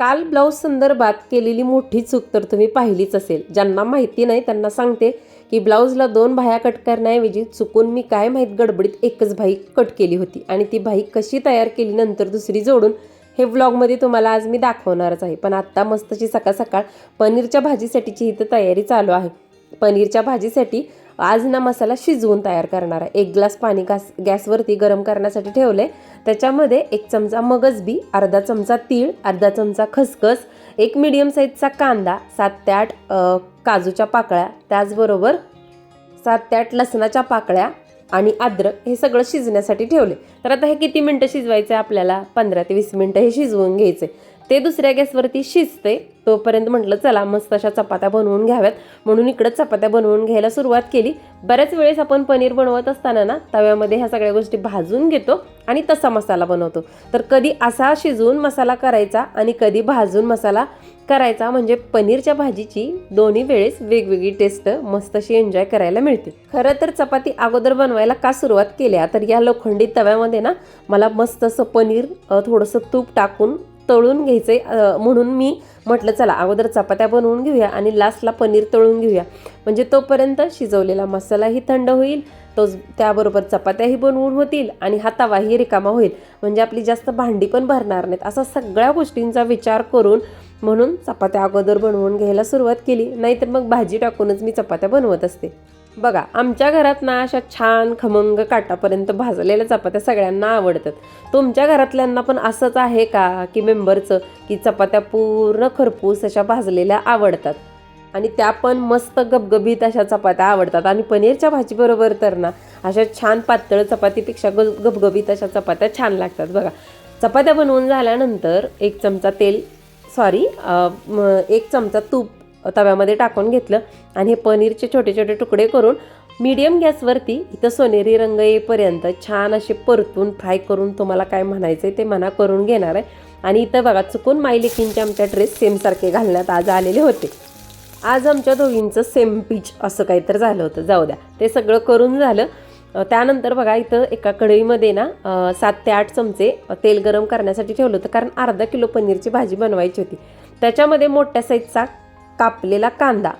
काल ब्लाऊज संदर्भात केलेली मोठी चूक तर तुम्ही पाहिलीच असेल. ज्यांना माहिती नाही त्यांना सांगते की ब्लाऊजला दोन भाया कट करण्याऐवजी चुकून मी काय माहीत गडबडीत एकच भाई कट केली होती आणि ती भाई कशी तयार केली नंतर दुसरी जोडून हे व्लॉगमध्ये तुम्हाला आज मी दाखवणारच आहे. पण आत्ता मस्तशी सकाळ सकाळ पनीरच्या भाजीसाठीची इथं तयारी चालू आहे. पनीरच्या भाजीसाठी आज ना मसाला शिजवून तयार करणार आहे. एक ग्लास पाणी गॅस गॅसवरती गरम करण्यासाठी ठेवले. त्याच्यामध्ये एक चमचा मगज बी अर्धा चमचा तीळ अर्धा चमचा खसखस एक मिडियम साईजचा कांदा सात ते आठ काजूच्या पाकळ्या त्याचबरोबर सात ते आठ लसणाच्या पाकळ्या आणि अद्रक हे सगळं शिजण्यासाठी ठेवले. तर आता हे किती मिनटं शिजवायचं आहे आपल्याला? पंधरा ते वीस मिनटं हे शिजवून घ्यायचे ते दुसऱ्या गॅसवरती शिजते तोपर्यंत म्हटलं चला मस्त अशा चपात्या बनवून घ्याव्यात. म्हणून इकडं चपात्या बनवून घ्यायला सुरुवात केली. बऱ्याच वेळेस आपण पनीर बनवत असताना ना तव्यामध्ये ह्या सगळ्या गोष्टी भाजून घेतो आणि तसा मसाला बनवतो. तर कधी असा शिजवून मसाला करायचा आणि कधी भाजून मसाला करायचा म्हणजे पनीरच्या भाजीची दोन्ही वेळेस वेगवेगळी टेस्ट मस्त अशी एन्जॉय करायला मिळते. खरं तर चपाती अगोदर बनवायला का सुरुवात केल्या? तर या लोखंडी तव्यामध्ये ना मला मस्त असं पनीर थोडंसं तूप टाकून तळून घ्यायचे म्हणून मी म्हटलं चला अगोदर चपात्या बनवून घेऊया आणि लास्टला पनीर तळून घेऊया. म्हणजे तोपर्यंत शिजवलेला मसालाही थंड होईल तो त्याबरोबर चपात्याही बनवून होतील आणि हा तवाही रिकामा होईल. म्हणजे आपली जास्त भांडी पण भरणार नाहीत. असा सगळ्या गोष्टींचा विचार करून म्हणून चपात्या अगोदर बनवून घ्यायला सुरुवात केली. नाहीतर मग भाजी टाकूनच मी चपात्या बनवत असते. बघा आमच्या घरात ना अशा छान खमंग काटापर्यंत भाजलेल्या चपात्या सगळ्यांना आवडतात. तुमच्या घरातल्यांना पण असंच आहे का की मेंबरचं की चपात्या पूर्ण खरपूस अशा भाजलेल्या आवडतात? आणि त्या पण मस्त गबगबीत अशा चपात्या आवडतात. आणि पनीरच्या भाजीबरोबर तर ना अशा छान पातळ चपातीपेक्षा ग गबगबीत अशा चपात्या छान लागतात बघा. चपात्या बनवून झाल्यानंतर एक चमचा तेल सॉरी एक चमचा तूप तव्यामध्ये टाकून घेतलं आणि हे पनीरचे छोटे छोटे तुकडे करून मीडियम गॅसवरती इथं सोनेरी रंग येईपर्यंत छान असे परतून फ्राय करून तुम्हाला काय म्हणायचं आहे ते मना करून घेणार आहे. आणि इथं बघा चुकून मायलेकींचे आमच्या ड्रेस सेमसारखे घालण्यात आज आलेले होते. आज आमच्या दोघींचं सेम पीच असं काहीतरी झालं होतं. जाऊ द्या ते सगळं करून झालं. त्यानंतर बघा इथं एका कढईमध्ये ना सात ते आठ चमचे तेल गरम करण्यासाठी ठेवलं होतं. कारण अर्धा किलो पनीरची भाजी बनवायची होती. त्याच्यामध्ये मोठ्या साईजचा कापलेला कांदा.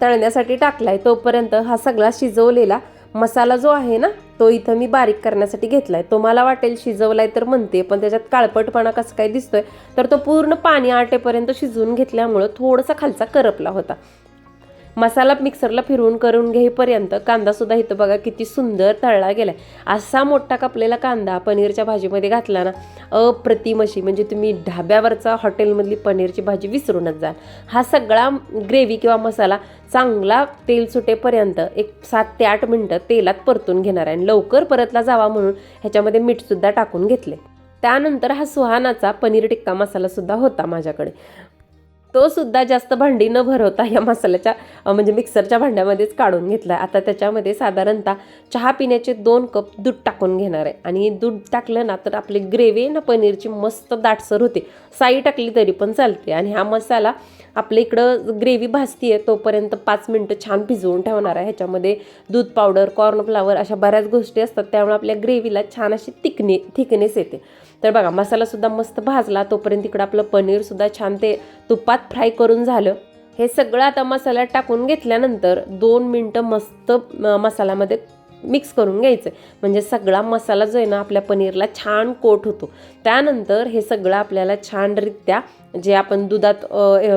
तळण्यासाठी टाकलाय तोपर्यंत हा सगळा शिजवलेला मसाला जो आहे ना तो इथं मी बारीक करण्यासाठी घेतलाय. तो मला वाटेल शिजवलाय तर म्हणते पण त्याच्यात काळपटपणा कसं काय दिसतोय तर तो पूर्ण पाणी आटेपर्यंत शिजवून घेतल्यामुळं थोडासा खालचा करपला होता. मसाला मिक्सरला फिरवून करून घेईपर्यंत कांदासुद्धा इथं बघा किती सुंदर तळला गेलाय. असा मोठा कापलेला कांदा पनीरच्या भाजीमध्ये घातला ना अप्रतिम अशी. म्हणजे तुम्ही ढाब्यावरचा हॉटेलमधली पनीरची भाजी विसरूनच जाल. हा सगळा ग्रेव्ही किंवा मसाला चांगला तेल सुटेपर्यंत एक सात ते आठ मिनटं तेलात परतून घेणार आहे. आणि लवकर परतला जावा म्हणून ह्याच्यामध्ये मीठसुद्धा टाकून घेतले त्यानंतर हा सुहानाचा पनीर टिक्का मसालासुद्धा होता माझ्याकडे. तो सुद्धा जास्त भांडी न भरवता या मसाल्याच्या म्हणजे मिक्सरच्या भांड्यामध्येच काढून घेतला आहे आता त्याच्यामध्ये साधारणतः चहा पिण्याचे दोन कप दूध टाकून घेणार आहे. आणि दूध टाकलं ना तर आपली ग्रेव्ही ना पनीरची मस्त दाटसर होते. साई टाकली तरी पण चालते. आणि हा मसाला आपल्या इकडं ग्रेव्ही भाजती तोपर्यंत पाच मिनटं छान भिजवून ठेवणार आहे. ह्याच्यामध्ये दूध पावडर कॉर्नफ्लावर अशा बऱ्याच गोष्टी असतात. त्यामुळे आपल्या ग्रेव्हीला छान अशी तिकने थिकनेस येते. तर बघा मसालासुद्धा मस्त भाजला तोपर्यंत इकडं आपलं पनीरसुद्धा छान ते तुपात फ्राय करून झालं. हे सगळं आता मसाल्यात टाकून घेतल्यानंतर दोन मिनटं मस्त मसाल्यामध्ये मिक्स करून घ्यायचं. म्हणजे सगळा मसाला जो आहे ना आपल्या पनीरला छान कोट होतो. त्यानंतर हे सगळं आपल्याला छानरित्या जे आपण दुधात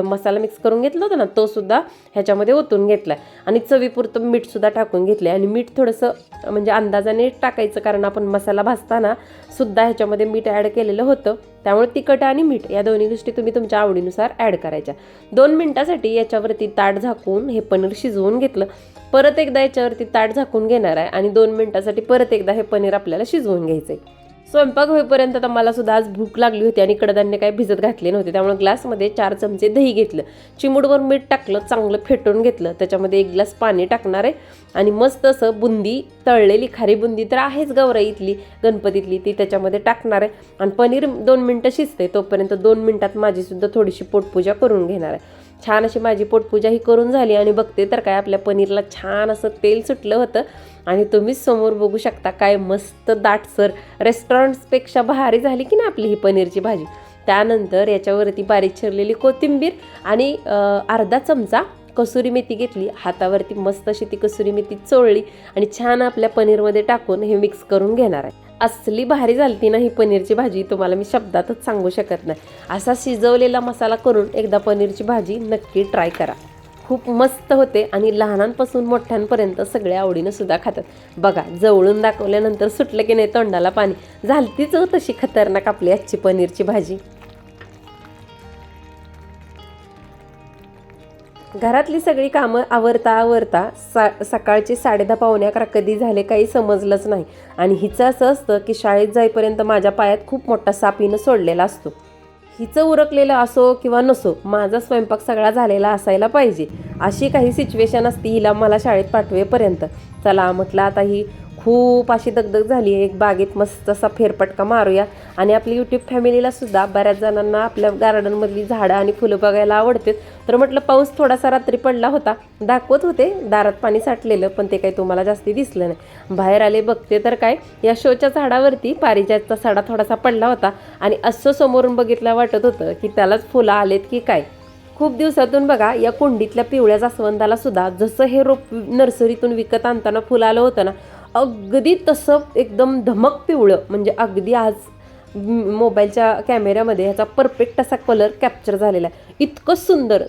मसाला मिक्स करून घेतला होता ना तो सुद्धा ह्याच्यामध्ये ओतून घेतला आणि चवीपुरतं मीठसुद्धा टाकून घेतलं आणि मीठ थोडंसं म्हणजे अंदाजाने टाकायचं कारण आपण मसाला भाजताना सुद्धा ह्याच्यामध्ये मीठ ॲड केलेलं होतं. त्यामुळे तिखट आणि मीठ या दोन्ही गोष्टी तुम्ही तुमच्या आवडीनुसार ॲड करायच्या. दोन मिनटासाठी याच्यावरती ताट झाकून हे पनीर शिजवून घेतलं. परत एकदा याच्यावरती ताट झाकून घेणार आहे आणि दोन मिनटासाठी परत एकदा हे पनीर आपल्याला शिजवून घ्यायचं आहे स्वयंपाक होईपर्यंत तर मला सुद्धा आज भूक लागली होती आणि कडधान्य काही भिजत घातले नव्हते. त्यामुळे ग्लासमध्ये चार चमचे दही घेतलं. चिमूडवर मीठ टाकलं चांगलं फेटून घेतलं. त्याच्यामध्ये एक ग्लास पाणी टाकणार आहे. आणि मस्त असं बुंदी तळलेली खारी बुंदी तर आहेच गौराईतली गणपतीतली ती त्याच्यामध्ये टाकणार आहे. आणि पनीर दोन मिनटं शिजते तोपर्यंत दोन मिनटात माझीसुद्धा थोडीशी पोटपूजा करून घेणार आहे. छान अशी माझी पोटपूजा ही करून झाली आणि बघते तर काय आपल्या पनीरला छान असं तेल सुटलं होतं. आणि तुम्हीच समोर बघू शकता काय मस्त दाटसर रेस्टॉरंट्सपेक्षा भारी झाली की ना आपली ही पनीरची भाजी. त्यानंतर याच्यावरती बारीक चिरलेली कोथिंबीर आणि अर्धा चमचा कसुरी मेथी घेतली हातावरती मस्त अशी ती कसुरी मेथी चोळली आणि छान आपल्या पनीरमध्ये टाकून हे मिक्स करून घेणार आहे. असली भारी झालती ना ही पनीरची भाजी तुम्हाला मी शब्दातच सांगू शकत नाही. असा शिजवलेला मसाला करून एकदा पनीरची भाजी नक्की ट्राय करा. खूप मस्त होते आणि लहानांपासून मोठ्यांपर्यंत सगळ्या आवडीनं सुद्धा खातात. बघा जवळून दाखवल्यानंतर सुटलं की नाही तोंडाला पाणी. झालतीच हो तशी खतरनाक आपली आजची पनीरची भाजी. घरातली सगळी कामं आवरता आवरता सा सकाळचे साडेदहा पावणे अकरा कधी झाले काही समजलंच नाही. आणि हिचं असं असतं की शाळेत जाईपर्यंत माझ्या पायात खूप मोठा सापीनं सोडलेला असतो. हिचं उरकलेलं असो किंवा नसो माझा स्वयंपाक सगळा झालेला असायला पाहिजे. अशी काही सिच्युएशन असती हिला मला शाळेत पाठवेपर्यंत. चला म्हटलं आता ही खूप अशी दगदग झाली आहे. एक बागेत मस्त असा फेरपटका मारूया. आणि आपली यूट्यूब फॅमिलीला सुद्धा बऱ्याच जणांना आपल्या गार्डनमधली झाडं आणि फुलं बघायला आवडतात. तर म्हटलं पाऊस थोडासा रात्री पडला होता. दाखवत होते दारात पाणी साठलेलं पण ते काही तुम्हाला जास्ती दिसलं नाही. बाहेर आले बघते तर काय या शोच्या झाडावरती पारिजातचा साडा थोडासा पडला होता. आणि असं समोरून बघितलं वाटत होतं की त्यालाच फुलं आलेत की काय. खूप दिवसातून बघा या कुंडीतल्या पिवळ्या जास्वंदाला सुद्धा जसं हे रोप नर्सरीतून विकत आणताना फुलं आलं होतं ना अगदी तसं एकदम धमक पिवळं म्हणजे अगदी आज मोबाईलच्या कॅमेऱ्यामध्ये ह्याचा परफेक्ट असा कलर कॅप्चर झालेला आहे. इतकं सुंदर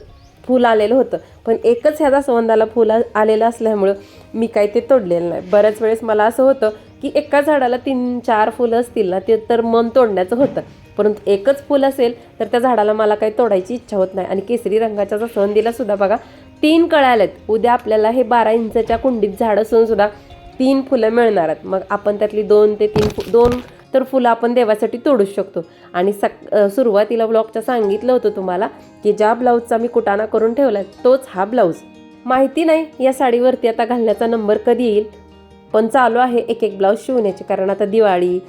फुल आलेलं होतं. पण एकच ह्या जास्वंदाला फुल आलेलं असल्यामुळं मी काही ते तोडलेलं नाही. बऱ्याच वेळेस मला असं होतं की एका झाडाला तीन चार फुलं असतील ना ते तर मन तोडण्याचं होतं. परंतु एकच फुल असेल तर त्या झाडाला मला काही तोडायची इच्छा होत नाही. आणि केसरी रंगाच्या जास्वंदीला सुद्धा बघा तीन कळ्या आल्यात. उद्या आपल्याला हे बारा इंचाच्या कुंडीत झाड असून सुद्धा तीन फुलं मिळणार आहेत. मग आपण त्यातली दोन ते तीन फु- दोन तर फुलं आपण देवासाठी तोडू शकतो. आणि सक सुरुवातीला ब्लॉगच्या सांगितलं होतं तुम्हाला की ज्या ब्लाऊजचा मी कुटाणा करून ठेवला तोच हा ब्लाऊज माहिती नाही या साडीवरती आता घालण्याचा नंबर कधी येईल? पण चालू आहे एक एक ब्लाऊज शिवण्याची. कारण आता दिवाळी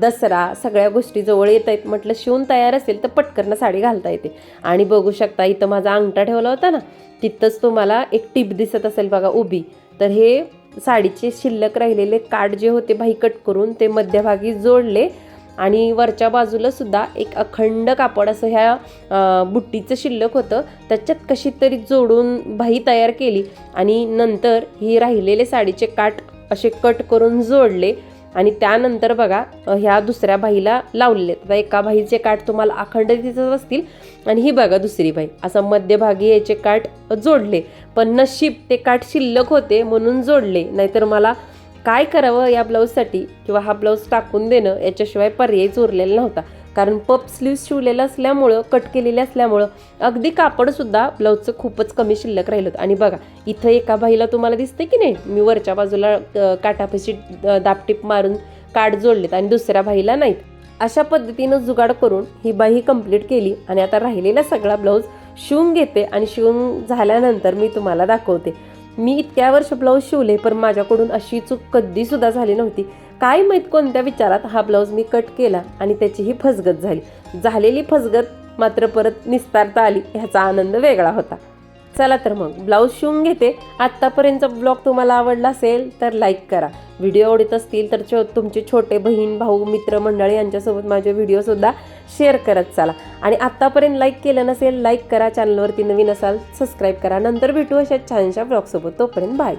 दसरा सगळ्या गोष्टी जवळ येत आहेत. म्हटलं शिवून तयार असेल तर पटकन साडी घालता येते. आणि बघू शकता इथं माझा अंगठा ठेवला होता ना तिथंच तुम्हाला एक टिप दिसत असेल बघा उभी. तर हे साडीचे शिल्लक राहिलेले काठ जे होते बाही कट करून ते मध्यभागी जोडले आणि वरच्या बाजूला सुद्धा एक अखंड कापड असं ह्या बुट्टीचं शिल्लक होतं. त्याच्यात कशी तरी जोडून भाई तयार केली आणि नंतर ही राहिलेले साडीचे काठ असे कट करून जोडले. आणि त्यानंतर बघा ह्या दुसऱ्या बाईला लावलेले आता एका बाईचे काठ तुम्हाला अखंड दिसत असतील आणि ही बघा दुसरी बाई. असं मध्यभागी याचे काठ जोडले. पण नशीब ते काठ शिल्लक होते म्हणून जोडले. नाहीतर मला काय करावं या ब्लाऊजसाठी? किंवा हा ब्लाऊज टाकून देणं याच्याशिवाय पर्याय उरलेला नव्हता. कारण पप स्लीव्स शिवलेलं असल्यामुळं कट केलेले असल्यामुळं अगदी कापडसुद्धा ब्लाऊजचं खूपच कमी शिल्लक राहिलं होतं आणि बघा इथं एका बाईला तुम्हाला दिसते की नाही? मी वरच्या बाजूला काटापशी काठापाशी दापटीप मारून काठ जोडलेत आणि दुसऱ्या बाईला नाहीत. अशा पद्धतीनं जुगाड करून ही बाई कंप्लीट केली आणि आता राहिलेला सगळा ब्लाऊज शिवून घेते आणि शिवून झाल्यानंतर मी तुम्हाला दाखवते. मी इतक्या वर्ष ब्लाऊज शिवले पण माझ्याकडून अशी चूक कधीसुद्धा झाली नव्हती. काय माहीत कोणत्या विचारात हा ब्लाऊज मी कट केला आणि त्याची ही फसगत झाली. झालेली फसगत मात्र परत निस्तारता आली ह्याचा आनंद वेगळा होता. चला तर मग ब्लाऊज शिवून घेते. आत्तापर्यंतचा ब्लॉग तुम्हाला आवडला असेल तर लाईक करा. व्हिडिओ आवडत असतील तर छो तुमचे छोटे बहीण भाऊ मित्र मंडळी यांच्यासोबत माझे व्हिडिओसुद्धा शेअर करत चला. आणि आत्तापर्यंत लाईक केलं नसेल लाईक करा. चॅनलवरती नवीन असाल सबस्क्राईब करा. नंतर भेटू अशा छानशा ब्लॉगसोबत. तोपर्यंत बाय.